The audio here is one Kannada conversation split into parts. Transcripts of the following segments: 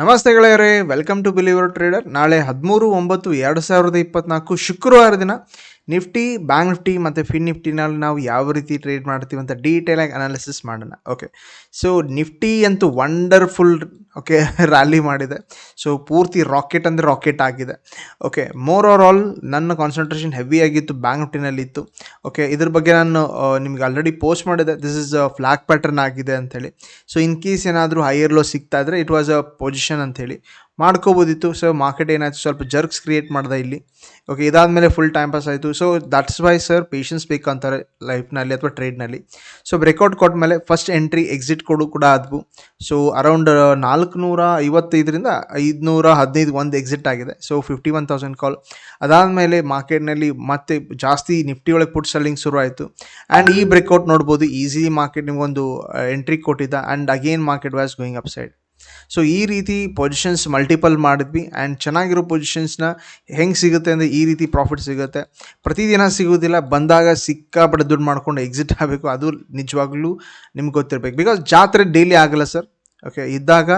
ನಮಸ್ತೆ ಗೆಳೆಯರೇ ವೆಲ್ಕಮ್ ಟು ಬಿಲಿವರ್ ಟ್ರೇಡರ್ ನಾಳೆ ಹದಿಮೂರು ಒಂಬತ್ತು ಎರಡು ಸಾವಿರದ ಇಪ್ಪತ್ನಾಲ್ಕು ಶುಕ್ರವಾರ ದಿನ. ನಿಫ್ಟಿ ಬ್ಯಾಂಕ್ ನಿಫ್ಟಿ ಮತ್ತು ಫಿನ್ ನಿಫ್ಟಿನಲ್ಲಿ ನಾವು ಯಾವ ರೀತಿ ಟ್ರೇಡ್ ಮಾಡ್ತೀವಿ ಅಂತ ಡೀಟೇಲಾಗಿ ಅನಾಲಿಸಿಸ್ ಮಾಡೋಣ. ಓಕೆ ಸೊ ನಿಫ್ಟಿ ಅಂತೂ ವಂಡರ್ಫುಲ್ ಓಕೆ ರ್ಯಾಲಿ ಮಾಡಿದೆ. ಸೊ ಪೂರ್ತಿ ರಾಕೆಟ್ ಅಂದರೆ ರಾಕೆಟ್ ಆಗಿದೆ. ಓಕೆ ಮೋರ್ ಆರ್ ಆಲ್ ನನ್ನ ಕಾನ್ಸಂಟ್ರೇಷನ್ ಹೆವಿ ಆಗಿತ್ತು ಬ್ಯಾಂಕ್ ನಿಫ್ಟಿನಲ್ಲಿ ಇತ್ತು. ಓಕೆ ಇದ್ರ ಬಗ್ಗೆ ನಾನು ನಿಮ್ಗೆ ಆಲ್ರೆಡಿ ಪೋಸ್ಟ್ ಮಾಡಿದೆ. ದಿಸ್ ಇಸ್ ಫ್ಲಾಗ್ ಪ್ಯಾಟರ್ನ್ ಆಗಿದೆ ಅಂಥೇಳಿ ಸೊ ಇನ್ ಕೇಸ್ ಏನಾದರೂ ಹೈಯರ್ ಲೋ ಸಿಗ್ತಾ ಇದ್ರೆ ಇಟ್ ವಾಸ್ ಅ ಪೊಸಿಷನ್ ಅಂತೇಳಿ ಮಾಡ್ಕೋಬೋದಿತ್ತು. ಸೊ ಮಾರ್ಕೆಟ್ ಏನಾಯಿತು? ಸ್ವಲ್ಪ ಜರ್ಕ್ಸ್ ಕ್ರಿಯೇಟ್ ಮಾಡಿದೆ ಇಲ್ಲಿ. ಓಕೆ ಇದಾದಮೇಲೆ ಫುಲ್ ಟೈಮ್ ಪಾಸ್ ಆಯಿತು. So that's why sir patience ಬೇಕಂತಾರೆ ಲೈಫ್ನಲ್ಲಿ ಅಥವಾ ಟ್ರೇಡ್ನಲ್ಲಿ ಸೊ ಬ್ರೇಕೌಟ್ ಕೊಟ್ಟ ಮೇಲೆ ಫಸ್ಟ್ ಎಂಟ್ರಿ ಎಕ್ಸಿಟ್ ಕೊಡು ಕೂಡ ಆದವು. ಸೊ ಅರೌಂಡ್ ನಾಲ್ಕುನೂರ ಐವತ್ತೈದರಿಂದ ಐದುನೂರ ಹದಿನೈದು ಒಂದು ಎಕ್ಸಿಟ್ ಆಗಿದೆ. So fifty one thousand call ಅದಾದಮೇಲೆ ಮಾರ್ಕೆಟ್ನಲ್ಲಿ ಮತ್ತೆ ಜಾಸ್ತಿ ನಿಫ್ಟಿ ಒಳಗೆ ಪುಟ್ ಸೆಲ್ಲಿಂಗ್ ಶುರು ಆಯಿತು. ಆ್ಯಂಡ್ ಈ ಬ್ರೇಕೌಟ್ ನೋಡ್ಬೋದು ಈಸಿ ಮಾರ್ಕೆಟ್ ನಿಮಗೊಂದು ಎಂಟ್ರಿ ಕೊಟ್ಟಿದ್ದ. And again market was going upside so ಈ ರೀತಿ ಪೊಸಿಷನ್ಸ್ ಮಲ್ಟಿಪಲ್ ಮಾಡಿದ್ವಿ ಆ್ಯಂಡ್ ಚೆನ್ನಾಗಿರೋ ಪೊಸಿಷನ್ಸ್ನ ಹೆಂಗೆ ಸಿಗುತ್ತೆ ಅಂದರೆ ಈ ರೀತಿ ಪ್ರಾಫಿಟ್ ಸಿಗುತ್ತೆ. ಪ್ರತಿದಿನ ಸಿಗೋದಿಲ್ಲ, ಬಂದಾಗ ಸಿಕ್ಕಾಪಟ್ಟೆ ದುಡ್ಡು ಮಾಡ್ಕೊಂಡು ಎಕ್ಸಿಟ್ ಆಗಬೇಕು. ಅದು ನಿಜವಾಗ್ಲೂ ನಿಮ್ಗೆ ಗೊತ್ತಿರಬೇಕು. ಬಿಕಾಸ್ ಜಾತ್ರೆ ಡೈಲಿ ಆಗಲ್ಲ ಸರ್ ಓಕೆ ಇದ್ದಾಗ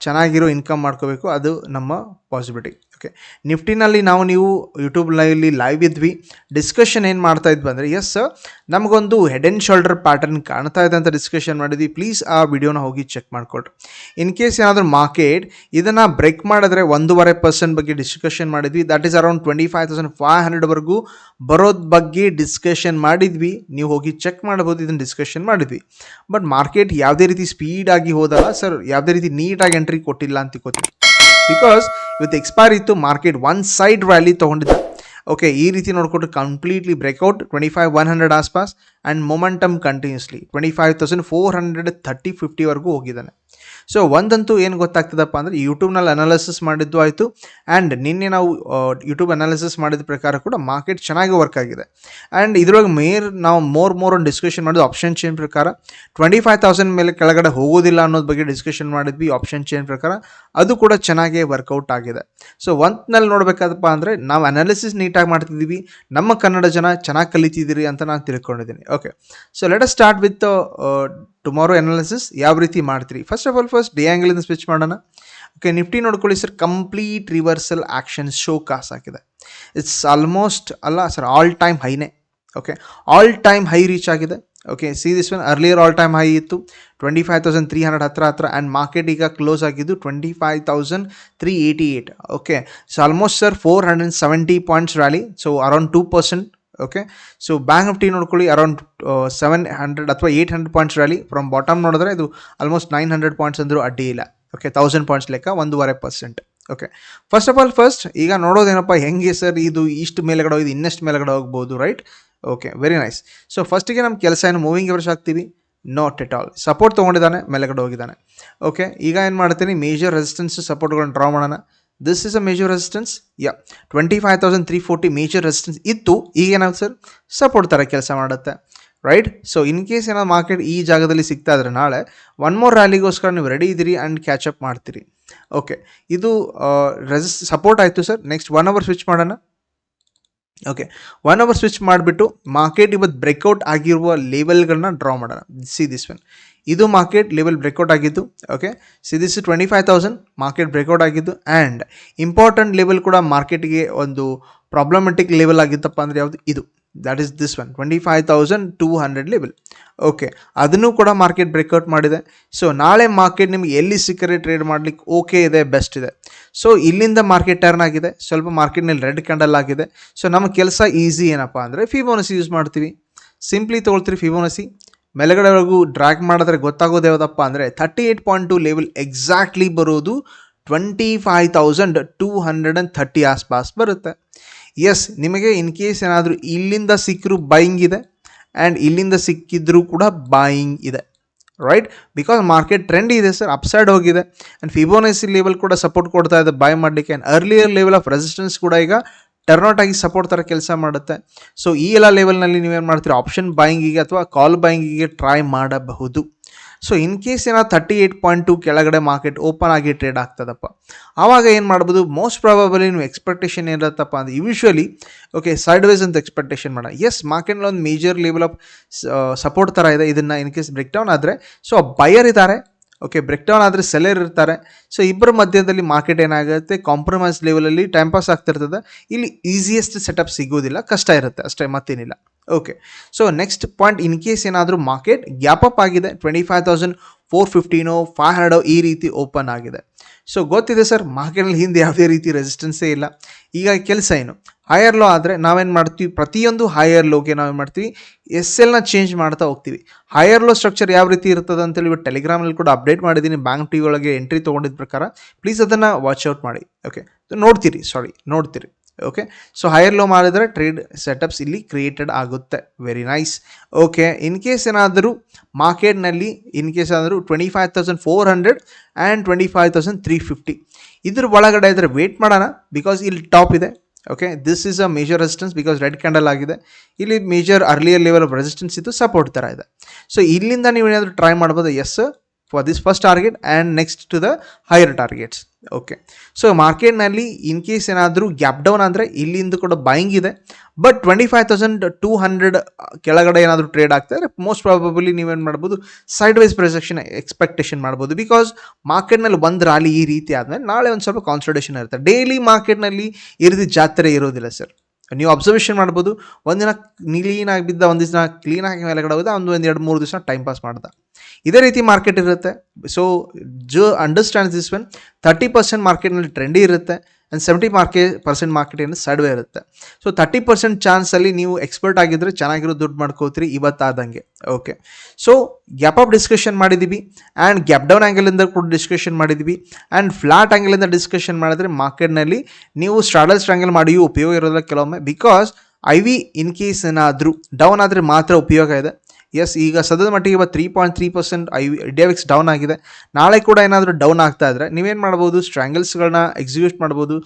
ಚೆನ್ನಾಗಿರೋ ಇನ್ಕಮ್ ಮಾಡ್ಕೋಬೇಕು. ಅದು ನಮ್ಮ ಪಾಸಿಬಿಲಿಟಿ ಓಕೆ ನಿಫ್ಟಿನಲ್ಲಿ ನಾವು ನೀವು ಯೂಟ್ಯೂಬ್ ಲೈವ್ಲಿ ಲೈವ್ ಇದ್ವಿ. ಡಿಸ್ಕಷನ್ ಏನು ಮಾಡ್ತಾ ಇದ್ವಿ ಅಂದರೆ ಎಸ್ ಸರ್ ನಮಗೊಂದು ಹೆಡ್ ಆ್ಯಂಡ್ ಶೋಲ್ಡರ್ ಪ್ಯಾಟರ್ನ್ ಕಾಣ್ತಾ ಇದೆ ಅಂತ ಡಿಸ್ಕಷನ್ ಮಾಡಿದ್ವಿ. ಪ್ಲೀಸ್ ಆ ವಿಡಿಯೋನ ಹೋಗಿ ಚೆಕ್ ಮಾಡಿಕೊಡ್ರಿ ಇನ್ ಕೇಸ್ ಏನಾದರೂ ಮಾರ್ಕೆಟ್ ಇದನ್ನು ಬ್ರೇಕ್ ಮಾಡಿದ್ರೆ ಒಂದೂವರೆ ಪರ್ಸೆಂಟ್ ಬಗ್ಗೆ ಡಿಸ್ಕಷನ್ ಮಾಡಿದ್ವಿ. That is around twenty five thousand five ಹಂಡ್ರೆಡ್ವರೆಗೂ ಬರೋದ್ ಬಗ್ಗೆ ಡಿಸ್ಕಷನ್ ಮಾಡಿದ್ವಿ. ನೀವು ಹೋಗಿ ಚೆಕ್ ಮಾಡ್ಬೋದು ಇದನ್ನು ಡಿಸ್ಕಷನ್ ಮಾಡಿದ್ವಿ. ಬಟ್ ಮಾರ್ಕೆಟ್ ಯಾವುದೇ ರೀತಿ ಸ್ಪೀಡಾಗಿ ಹೋದಲ್ಲ ಸರ್ ಯಾವುದೇ ರೀತಿ ನೀಟಾಗಿ ಎಂಟ್ರಿ ಕೊಟ್ಟಿಲ್ಲ ಅಂತ ತಿಳ್ಕೊತೀವಿ ಬಿಕಾಸ್ ಇವತ್ತು ಎಕ್ಸ್ಪೈರ್ ಇತ್ತು ಮಾರ್ಕೆಟ್ ಒನ್ ಸೈಡ್ ರ್ಯಾಲಿ ತೊಗೊಂಡಿದ್ದ ಓಕೆ ಈ ರೀತಿ ನೋಡಿಕೊಟ್ರೆ completely breakout twenty five one hundred ಆಸ್ಪಾಸ್ and momentum continuously twenty five thousand four hundred thirty ಫಿಫ್ಟಿವರೆಗೂ ಹೋಗಿದ್ದಾನೆ. ಸೊ ಒಂದಂತೂ ಏನು ಗೊತ್ತಾಗ್ತದಪ್ಪ ಅಂದರೆ ಯೂಟ್ಯೂಬ್ನಲ್ಲಿ ಅನಾಲಿಸಿಸ್ ಮಾಡಿದ್ದು ಆಯಿತು. ಆ್ಯಂಡ್ ನಿನ್ನೆ ನಾವು ಯೂಟ್ಯೂಬ್ ಅನಾಲಿಸಿಸ್ ಮಾಡಿದ ಪ್ರಕಾರ ಕೂಡ ಮಾರ್ಕೆಟ್ ಚೆನ್ನಾಗಿ ವರ್ಕ್ ಆಗಿದೆ. ಆ್ಯಂಡ್ ಇದ್ರೊಳಗೆ ಮೇರ್ ನಾವು ಮೋರ್ ಮೋರ್ ಒಂದು ಡಿಸ್ಕಷನ್ ಮಾಡಿದ್ವಿ ಆಪ್ಷನ್ ಚೇನ್ ಪ್ರಕಾರ. ಟ್ವೆಂಟಿ ಫೈವ್ ತೌಸಂಡ್ ಮೇಲೆ ಕೆಳಗಡೆ ಹೋಗೋದಿಲ್ಲ ಅನ್ನೋದ್ರ ಬಗ್ಗೆ ಡಿಸ್ಕಷನ್ ಮಾಡಿದ್ವಿ ಆಪ್ಷನ್ ಚೇನ್ ಪ್ರಕಾರ. ಅದು ಕೂಡ ಚೆನ್ನಾಗೇ ವರ್ಕೌಟ್ ಆಗಿದೆ. ಸೊ ಒಂದ್ನಲ್ಲಿ ನೋಡಬೇಕಾದಪ್ಪ ಅಂದರೆ ನಾವು ಅನಾಲಿಸಿಸ್ ನೀಟಾಗಿ ಮಾಡ್ತಿದ್ದೀವಿ. ನಮ್ಮ ಕನ್ನಡ ಜನ ಚೆನ್ನಾಗಿ ಕಲಿತಿದ್ದೀರಿ ಅಂತ ನಾನು ತಿಳ್ಕೊಂಡಿದ್ದೀನಿ. Okay so let start with tomorrow analysis ಯಾವ ರೀತಿ ಮಾಡ್ತೀರಿ? First of all first day ಆ್ಯಂಗಲಿಂದ switch ಮಾಡೋಣ. ಓಕೆ ನಿಫ್ಟಿ ನೋಡ್ಕೊಳ್ಳಿ sir complete reversal action showcase ಆಗಿದೆ. ಇಟ್ಸ್ ಆಲ್ಮೋಸ್ಟ್ ಅಲ್ಲ sir all time ಹೈನೇ okay all time high reach ಆಗಿದೆ. Okay see this one earlier all time high ಇತ್ತು. Twenty five thousand three hundred ಹತ್ರ ಹತ್ರ ಆ್ಯಂಡ್ ಮಾರ್ಕೆಟ್ ಈಗ ಕ್ಲೋಸ್ ಆಗಿದ್ದು twenty five thousand three eighty eight okay so almost sir four hundred seventy points rally so around two percent okay so bank Nifty ನೋಡ್ಕೊಳ್ಳಿ ಅರೌಂಡ್ ಸೆವೆನ್ ಹಂಡ್ರೆಡ್ ಅಥವಾ eight hundred points rally from bottom ನೋಡಿದ್ರೆ ಇದು ಆಲ್ಮೋಸ್ಟ್ ನೈನ್ ಹಂಡ್ರೆಡ್ ಪಾಯಿಂಟ್ಸ್ ಅಂದರೂ ಅಡ್ಡಿ ಇಲ್ಲ. ಓಕೆ ತೌಸಂಡ್ ಪಾಯಿಂಟ್ಸ್ ಲೆಕ್ಕ ಒಂದೂವರೆ percent okay first of all first ಈಗ ನೋಡೋದೇನಪ್ಪ, ಹೆಂಗೆ ಸರ್ ಇದು ಇಷ್ಟು ಮೇಲೆಗಡೆ ಹೋಗಿದೆ, ಇನ್ನಷ್ಟು ಮೇಲೆಗಡೆ ಹೋಗ್ಬೋದು right okay very nice so ಫಸ್ಟಿಗೆ ನಮ್ಮ ಕೆಲಸ ಏನು ಮೂವಿಂಗ್ ಎವರೇಜ್ ಹಾಕ್ತೀವಿ? ನಾಟ್ ಎಟ್ ಆಲ್ ಸಪೋರ್ಟ್ ತೊಗೊಂಡಿದ್ದಾನೆ, ಮೇಲೆಗಡೆ ಹೋಗಿದ್ದಾನೆ. ಓಕೆ ಈಗ ಏನು ಮಾಡ್ತೀನಿ ಮೇಜರ್ ರೆಸಿಸ್ಟೆನ್ಸ್ ಸಪೋರ್ಟ್ಗಳನ್ನ ಡ್ರಾ ಮಾಡೋಣ. This is a major resistance yeah twenty five thousand three forty major resistance ಇತ್ತು. ಈಗ ಏನಾಗುತ್ತೆ ಸರ್ ಸಪೋರ್ಟ್ ಥರ ಕೆಲಸ ಮಾಡುತ್ತೆ. ರೈಟ್ ಸೊ ಇನ್ ಕೇಸ್ ಏನಾದ್ರು ಮಾರ್ಕೆಟ್ ಈ ಜಾಗದಲ್ಲಿ ಸಿಗ್ತಾ ಇದ್ರೆ ನಾಳೆ ಒನ್ ಮೋರ್ ರ್ಯಾಲಿಗೋಸ್ಕರ ನೀವು ರೆಡಿ ಇದ್ದೀರಿ ಆ್ಯಂಡ್ ಕ್ಯಾಚಪ್ ಮಾಡ್ತೀರಿ. ಓಕೆ ಇದು ರೆಸಿಸ್ ಸಪೋರ್ಟ್ ಆಯಿತು sir next one hour switch ಮಾಡೋಣ. ಓಕೆ ಒನ್ ಅವರ್ ಸ್ವಿಚ್ ಮಾಡಿಬಿಟ್ಟು ಮಾರ್ಕೆಟ್ ಇವತ್ತು ಬ್ರೇಕ್ಔಟ್ ಆಗಿರುವ ಲೆವೆಲ್ಗಳನ್ನ ಡ್ರಾ ಮಾಡೋಣ. ಸಿ ದಿಸ್ ಒನ್ ಇದು ಮಾರ್ಕೆಟ್ ಲೆವೆಲ್ ಬ್ರೇಕೌಟ್ ಆಗಿದ್ದು okay see this twenty five thousand market breakout ಆಗಿದ್ದು ಆ್ಯಂಡ್ ಇಂಪಾರ್ಟೆಂಟ್ ಲೆವೆಲ್ ಕೂಡ ಮಾರ್ಕೆಟ್ಗೆ ಒಂದು ಪ್ರಾಬ್ಲಮೆಟಿಕ್ ಲೆವೆಲ್ ಆಗಿತ್ತಪ್ಪ ಅಂದರೆ ಯಾವುದು? ಇದು. That is this one twenty five thousand two hundred level okay ಅದನ್ನು ಕೂಡ ಮಾರ್ಕೆಟ್ ಬ್ರೇಕೌಟ್ ಮಾಡಿದೆ. ಸೊ ನಾಳೆ ಮಾರ್ಕೆಟ್ ನಿಮಗೆ ಎಲ್ಲಿ ಸಿಕ್ಕರೆ ಟ್ರೇಡ್ ಮಾಡ್ಲಿಕ್ಕೆ ಓಕೆ ಇದೆ ಬೆಸ್ಟ್ ಇದೆ. ಸೊ ಇಲ್ಲಿಂದ ಮಾರ್ಕೆಟ್ ಟರ್ನ್ ಆಗಿದೆ. ಸ್ವಲ್ಪ ಮಾರ್ಕೆಟ್ನಲ್ಲಿ ರೆಡ್ ಕ್ಯಾಂಡಲ್ ಆಗಿದೆ. ಸೊ ನಮ್ಮ ಕೆಲಸ ಈಸಿ ಏನಪ್ಪ ಅಂದರೆ ಫಿಬೋನಸಿ ಯೂಸ್ ಮಾಡ್ತೀವಿ. ಸಿಂಪ್ಲಿ ತೊಗೊಳ್ತೀರಿ ಫಿಬೋನಸಿ ಮೇಲ್ಗಡೆವರೆಗೂ ಡ್ರ್ಯಾಗ್ ಮಾಡಿದ್ರೆ ಗೊತ್ತಾಗೋದು ಯಾವುದಪ್ಪ ಅಂದರೆ thirty eight point two level exactly ಬರೋದು twenty five thousand two hundred and thirty ಆಸ್ಪಾಸ್ ಬರುತ್ತೆ. ಎಸ್ ನಿಮಗೆ ಇನ್ ಕೇಸ್ ಏನಾದರೂ ಇಲ್ಲಿಂದ ಸಿಕ್ಕರೂ ಬೈಯಿಂಗ್ ಇದೆ ಆ್ಯಂಡ್ ಇಲ್ಲಿಂದ ಸಿಕ್ಕಿದ್ರೂ ಕೂಡ ಬಾಯಿಂಗ್ ಇದೆ. ರೈಟ್ ಬಿಕಾಸ್ ಮಾರ್ಕೆಟ್ ಟ್ರೆಂಡ್ ಇದೆ ಸರ್ ಅಪ್ಸೈಡ್ ಹೋಗಿದೆ. ಆ್ಯಂಡ್ ಫಿಬೋನೈಸಿ ಲೆವೆಲ್ ಕೂಡ ಸಪೋರ್ಟ್ ಕೊಡ್ತಾ ಇದೆ ಬೈ ಮಾಡಲಿಕ್ಕೆ. And earlier level of resistance ಕೂಡ ಈಗ ಟರ್ನ್ಔಟ್ ಆಗಿ ಸಪೋರ್ಟ್ ಥರ ಕೆಲಸ ಮಾಡುತ್ತೆ. ಸೊ ಈ ಎಲ್ಲ ಲೆವೆಲ್ನಲ್ಲಿ ನೀವೇನು ಮಾಡ್ತೀರಾ? ಆಪ್ಷನ್ ಬಾಯಿಂಗಿಗೆ ಅಥವಾ ಕಾಲ್ ಬಾಯಿಂಗಿಗೆ ಟ್ರೈ ಮಾಡಬಹುದು. ಸೊ ಇನ್ ಕೇಸ್ ಏನೋ ತರ್ಟಿ ಏಯ್ಟ್ ಪಾಯಿಂಟ್ ಟು ಕೆಳಗಡೆ ಮಾರ್ಕೆಟ್ ಓಪನ್ ಆಗಿ ಟ್ರೇಡ್ ಆಗ್ತದಪ್ಪ. ಆವಾಗ ಏನು ಮಾಡ್ಬೋದು? ಮೋಸ್ಟ್ ಪ್ರಾಬಬಲಿ ನೀವು ಎಕ್ಸ್ಪೆಕ್ಟೇಷನ್ ಏನಿರುತ್ತಪ್ಪ ಅಂದರೆ ಯೂಶ್ವಲಿ ಓಕೆ ಸೈಡ್ ವೈಸ್ ಅಂತ ಎಕ್ಸ್ಪೆಕ್ಟೇಷನ್ ಮಾಡ. ಎಸ್ ಮಾರ್ಕೆಟ್ನಲ್ಲಿ ಒಂದು ಮೇಜರ್ ಲೆವೆಲ್ ಆಫ್ ಸಪೋರ್ಟ್ ಥರ ಇದೆ. ಇದನ್ನು ಇನ್ ಕೇಸ್ ಬ್ರೇಕ್ ಡೌನ್ ಆದರೆ ಸೊ ಬಯರ್ ಇದ್ದಾರೆ ಓಕೆ ಬ್ರೇಕ್ ಡೌನ್ ಆದರೆ ಸೆಲ್ಲರ್ ಇರ್ತಾರೆ. ಸೊ ಇಬ್ಬರ ಮಧ್ಯದಲ್ಲಿ ಮಾರ್ಕೆಟ್ ಏನಾಗುತ್ತೆ? ಕಾಂಪ್ರಮೈಸ್ ಲೆವೆಲಲ್ಲಿ ಟೈಮ್ ಪಾಸ್ ಆಗ್ತಿರ್ತದೆ. ಇಲ್ಲಿ ಈಸಿಯೆಸ್ಟ್ ಸೆಟಪ್ ಸಿಗೋದಿಲ್ಲ, ಕಷ್ಟ ಇರುತ್ತೆ. ಅಷ್ಟೇ, ಮತ್ತೇನಿಲ್ಲ. Okay so next point in case ಏನಾದರೂ ಮಾರ್ಕೆಟ್ ಗ್ಯಾಪ್ ಅಪ್ ಆಗಿದೆ ಟ್ವೆಂಟಿ ಫೈವ್ ತೌಸಂಡ್ ಫೋರ್ ಫಿಫ್ಟೀನೋ ಫೈವ್ ಹಂಡ್ರೆಡೋ ಈ ರೀತಿ ಓಪನ್ ಆಗಿದೆ. ಸೊ ಗೊತ್ತಿದೆ ಸರ್, ಮಾರ್ಕೆಟ್ನಲ್ಲಿ ಹಿಂದೆ ಯಾವುದೇ ರೀತಿ ರೆಸಿಸ್ಟೆನ್ಸೇ ಇಲ್ಲ. ಈಗ ಕೆಲಸ ಏನು? ಹೈಯರ್ ಲೋ ಆದರೆ ನಾವೇನು ಮಾಡ್ತೀವಿ? ಪ್ರತಿಯೊಂದು ಹೈಯರ್ ಲೋಗೆ ನಾವೇನು ಮಾಡ್ತೀವಿ? ಎಸ್ ಎಲ್ನ ಚೇಂಜ್ ಮಾಡ್ತಾ ಹೋಗ್ತೀವಿ. ಹೈಯರ್ ಲೋ ಸ್ಟ್ರಕ್ಚರ್ ಯಾವ ರೀತಿ ಇರ್ತದೆ ಅಂತೇಳಿ ಇವತ್ತು ಟೆಲಿಗ್ರಾಮಲ್ಲಿ ಕೂಡ ಅಪ್ಡೇಟ್ ಮಾಡಿದ್ದೀನಿ. ಬ್ಯಾಂಕ್ ಟಿ ಒಳಗೆ ಎಂಟ್ರಿ ತೊಗೊಂಡಿದ್ದ ಪ್ರಕಾರ. ಪ್ಲೀಸ್ ಅದನ್ನು ವಾಚ್ ಔಟ್ ಮಾಡಿ. ಓಕೆ ನೋಡ್ತೀರಿ ಸಾರಿ ನೋಡ್ತೀರಿ. ಓಕೆ ಸೊ ಹೈಯರ್ ಲೋ ಮಾಡಿದ್ರೆ ಟ್ರೇಡ್ ಸೆಟಪ್ಸ್ ಇಲ್ಲಿ ಕ್ರಿಯೇಟೆಡ್ ಆಗುತ್ತೆ. Very nice okay in case ಏನಾದರೂ ಮಾರ್ಕೆಟ್ನಲ್ಲಿ ಇನ್ ಕೇಸ್ ಏನಾದರೂ twenty five thousand four hundred and twenty five thousand three fifty ಇದ್ರ ಒಳಗಡೆ ಇದ್ರೆ ವೇಟ್ ಮಾಡೋಣ. ಬಿಕಾಸ್ ಇಲ್ಲಿ ಟಾಪ್ ಇದೆ. Okay this is a major resistance because red candle ಆಗಿದೆ. ಇಲ್ಲಿ major earlier level of resistance ಇದು ಸಪೋರ್ಟ್ ಥರ ಇದೆ. ಸೊ ಇಲ್ಲಿಂದ ನೀವು ಏನಾದರೂ ಟ್ರೈ ಮಾಡ್ಬೋದು. As for this first target and next to the higher targets okay so ಮಾರ್ಕೆಟ್ನಲ್ಲಿ ಇನ್ ಕೇಸ್ ಏನಾದರೂ ಗ್ಯಾಪ್ ಡೌನ್ ಅಂದರೆ ಇಲ್ಲಿಂದ ಕೂಡ ಬೈಯಿಂಗ್ ಇದೆ. But twenty five thousand two hundred ಕೆಳಗಡೆ ಏನಾದರೂ ಟ್ರೇಡ್ ಆಗ್ತಾಯಿದ್ರೆ ಮೋಸ್ಟ್ ಪ್ರಾಬಬಲಿ ನೀವೇನು ಮಾಡ್ಬೋದು ಸೈಡ್ ವೈಸ್ ಪ್ರೊಜೆಕ್ಷನ್ ಎಕ್ಸ್ಪೆಕ್ಟೇಷನ್ ಮಾಡ್ಬೋದು ಬಿಕಾಸ್ ಮಾರ್ಕೆಟ್ನಲ್ಲಿ ಒಂದು ರಾಲಿ ಈ ರೀತಿ ಆದಮೇಲೆ ನಾಳೆ ಒಂದು ಸ್ವಲ್ಪ ಕಾನ್ಸಂಟ್ರೇಷನ್ ಇರುತ್ತೆ. ಡೈಲಿ ಮಾರ್ಕೆಟ್ನಲ್ಲಿ ರೀತಿ ಜಾತ್ರೆ ಇರೋದಿಲ್ಲ ಸರ್ ನೀವು ಅಬ್ಸರ್ವೇಷನ್ ಮಾಡ್ಬೋದು, ಒಂದಿನ ಕ್ಲೀನಾಗಿ ಬಿದ್ದ ಒಂದು ದಿವಸ ಕ್ಲೀನಾಗಿ ಮೇಲೆಗಡೆ ಹೋದ, ಒಂದು ಒಂದು, ಎರಡು, ಮೂರು ದಿವಸ ಟೈಮ್ ಪಾಸ್ ಮಾಡ್ದ. ಇದೇ ರೀತಿ ಮಾರ್ಕೆಟ್ ಇರುತ್ತೆ. So Joe understand this when thirty percent ಮಾರ್ಕೆಟ್ನಲ್ಲಿ ಟ್ರೆಂಡಿ ಇರುತ್ತೆ ಆ್ಯಂಡ್ ಸೆವೆಂಟಿ ಮಾರ್ಕೆ ಪರ್ಸೆಂಟ್ ಮಾರ್ಕೆಟಿನ ಸಡ್ವೆ ಇರುತ್ತೆ. ಸೊ ತರ್ಟಿ ಪರ್ಸೆಂಟ್ ಚಾನ್ಸಲ್ಲಿ ನೀವು ಎಕ್ಸ್ಪರ್ಟ್ ಆಗಿದ್ದರೆ ಚೆನ್ನಾಗಿರೋ ದುಡ್ಡು ಮಾಡ್ಕೋತೀರಿ ಇವತ್ತಾದಂಗೆ. Okay so gap up discussion ಮಾಡಿದ್ದೀವಿ ಆ್ಯಂಡ್ ಗ್ಯಾಪ್ ಡೌನ್ ಆ್ಯಂಗಲಿಂದ ಕೂಡ ಡಿಸ್ಕಷನ್ ಮಾಡಿದ್ದೀವಿ ಆ್ಯಂಡ್ ಫ್ಲಾಟ್ ಆ್ಯಂಗಲಿಂದ ಡಿಸ್ಕಷನ್ ಮಾಡಿದ್ರೆ ಮಾರ್ಕೆಟ್ನಲ್ಲಿ ನೀವು ಸ್ಟ್ರಾಡಲ್ ಸ್ಟ್ರಾಂಗಲ್ ಮಾಡಿಯೂ ಉಪಯೋಗ ಇರೋದಿಲ್ಲ ಕೆಲವೊಮ್ಮೆ because I V in case ಏನಾದರೂ ಡೌನ್ ಆದರೆ ಮಾತ್ರ ಉಪಯೋಗ ಇದೆ. ಎಸ್ ಈಗ ಸದ್ಯದ ಮಟ್ಟಿಗೆ ಇವತ್ತು ತ್ರೀ ಪಾಯಿಂಟ್ ತ್ರೀ ಪರ್ಸೆಂಟ್ ಐ ಡಿಯಾವಿಕ್ಸ್ ಡೌನ್ ಆಗಿದೆ. ನಾಳೆ ಕೂಡ ಏನಾದರೂ ಡೌನ್ ಆಗ್ತಾ ಇದ್ರೆ ನೀವೇನು ಮಾಡ್ಬೋದು? ಸ್ಟ್ರ್ಯಾಂಗಲ್ಸ್ಗಳನ್ನ ಎಕ್ಸಿಕ್ಯೂಟ್ ಮಾಡ್ಬೋದು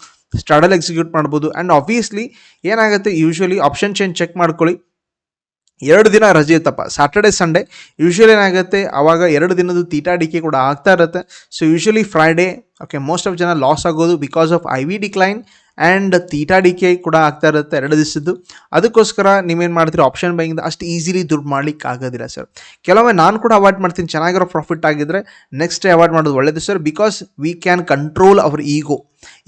ಸ್ಟ್ರಾಡಲ್ ಎಕ್ಸಿಕ್ಯೂಟ್ ಮಾಡ್ಬೋದು. ಆ್ಯಂಡ್ ಆಬ್ವಿಯಸ್ಲಿ ಏನಾಗುತ್ತೆ? ಯೂಶ್ವಲಿ ಆಪ್ಷನ್ ಚೇಂಜ್ ಚೆಕ್ ಮಾಡ್ಕೊಳ್ಳಿ. ಎರಡು ದಿನ ರಜೆ ಇತ್ತಪ್ಪ. ಸ್ಯಾಟರ್ಡೆ ಸಂಡೇ ಯೂಶ್ವಲಿ ಏನಾಗುತ್ತೆ? ಆವಾಗ ಎರಡು ದಿನದ ತೀಟಾಡಿಕೆ ಕೂಡ ಆಗ್ತಾ ಇರುತ್ತೆ. So usually Friday okay most of ಜನ ಲಾಸ್ ಆಗೋದು because of I V decline and ತೀಟಾಡಿಕೆ ಕೂಡ ಆಗ್ತಾ ಇರುತ್ತೆ ಎರಡು ದಿವಸದ್ದು. ಅದಕ್ಕೋಸ್ಕರ ನೀವೇನು ಮಾಡ್ತೀರಿ ಆಪ್ಷನ್ ಬೈಯಿಂದ ಅಷ್ಟು ಈಸಿಲಿ ದುಡ್ಡು ಮಾಡ್ಲಿಕ್ಕೆ ಆಗೋದಿಲ್ಲ ಸರ್ ಕೆಲವೊಮ್ಮೆ ನಾನು ಕೂಡ ಅವಾಯ್ಡ್ ಮಾಡ್ತೀನಿ, ಚೆನ್ನಾಗಿರೋ ಪ್ರಾಫಿಟ್ ಆಗಿದ್ರೆ ನೆಕ್ಸ್ಟ್ ಡೇ ಅವಾಯ್ಡ್ ಮಾಡೋದು ಒಳ್ಳೇದು sir because we can control our ego